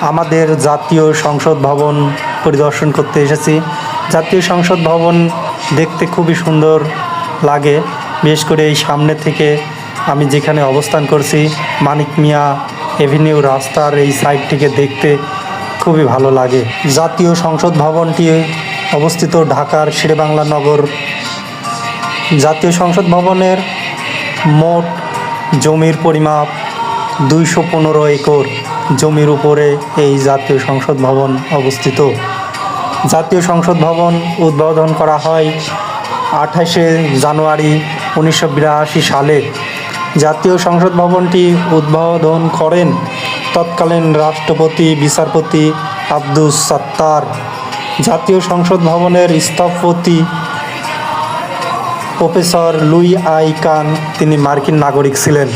আমাদের জাতীয় সংসদ ভবন পরিদর্শন করতে এসেছি। জাতীয় সংসদ ভবন দেখতে খুবই সুন্দর লাগে। বিশেষ করে এই সামনে থেকে আমি যেখানে অবস্থান করছি, মানিক মিয়া এভিনিউ রাস্তার এই সাইডটিকে দেখতে খুবই ভালো লাগে। জাতীয় সংসদ ভবনটি অবস্থিত ঢাকার শেরেবাংলা নগর। জাতীয় সংসদ ভবনের মোট জমির পরিমাপ দুইশো পনেরো একর। জমির উপরে এই জাতীয় সংসদ ভবন অবস্থিত। জাতীয় সংসদ ভবন উদ্বোধন করা হয় আঠাশে জানুয়ারি উনিশশো বিরাশি সালে। জাতীয় সংসদ ভবনটি উদ্বোধন করেন তৎকালীন রাষ্ট্রপতি, বিচারপতি আব্দুস সাত্তার। জাতীয় সংসদ ভবনের স্থপতি প্রফেসর লুই আই কান, তিনি মার্কিন নাগরিক ছিলেন।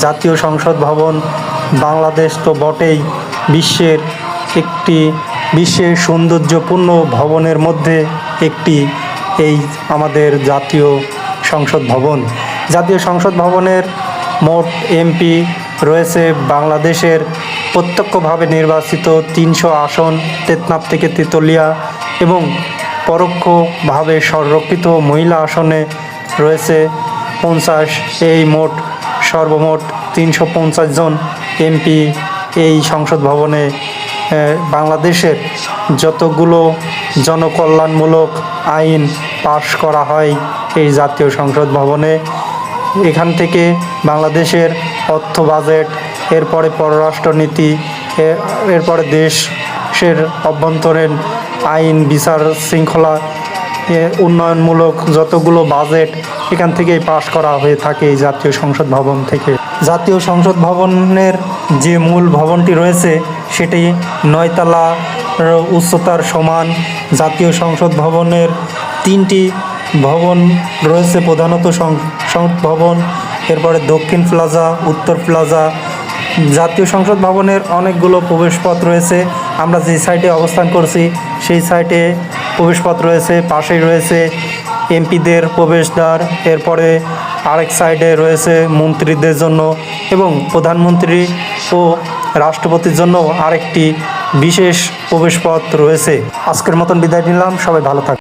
জাতীয় সংসদ ভবন বাংলাদেশ তো বটেই বিশ্বের একটি বিশ্বের সৌন্দর্যপূর্ণ ভবনের মধ্যে একটি এই আমাদের জাতীয় সংসদ ভবন। জাতীয় সংসদ ভবনের মোট এমপি রয়েছে বাংলাদেশের প্রত্যক্ষভাবে নির্বাচিত তিনশো আসন তেতনাপ থেকে তেতুলিয়া এবং পরোক্ষভাবে সংরক্ষিত মহিলা আসনে রয়েছে পঞ্চাশ। এই মোট সর্বমোট তিনশো পঞ্চাশ জন এমপি এই সংসদ ভবনে বাংলাদেশের যতগুলো জনকল্যাণমূলক আইন পাশ করা হয় এই জাতীয় সংসদ ভবনে, এখান থেকে বাংলাদেশের অর্থ বাজেট, এরপরে পররাষ্ট্রনীতি এরপরে দেশের অভ্যন্তরীণ আইন, বিচার শৃঙ্খলা উন্নয়নমূলক যতগুলো বাজেট এখান থেকেই পাশ করা হয়ে থাকে এই জাতীয় সংসদ ভবন থেকে। জাতীয় সংসদ ভবনের যে মূল ভবনটি রয়েছে, সেটি নয়তলা উচ্চতার সমান। জাতীয় সংসদ ভবনের তিনটি ভবন রয়েছে, প্রধানত সংসদ ভবন, এরপরে দক্ষিণ প্লাজা, উত্তর প্লাজা। জাতীয় সংসদ ভবনের অনেকগুলো প্রবেশপথ রয়েছে। আমরা যে সাইটে অবস্থান করছি, সেই সাইটে প্রবেশপথ রয়েছে, পাশেই রয়েছে এমপিদের প্রবেশদ্বার, এরপরে আরেক সাইডে রয়েছে মন্ত্রীদের জন্য এবং প্রধানমন্ত্রী ও রাষ্ট্রপতির জন্য আরেকটি বিশেষ প্রবেশপথ রয়েছে। আজকের মতন বিদায় নিলাম, সবাই ভালো থাক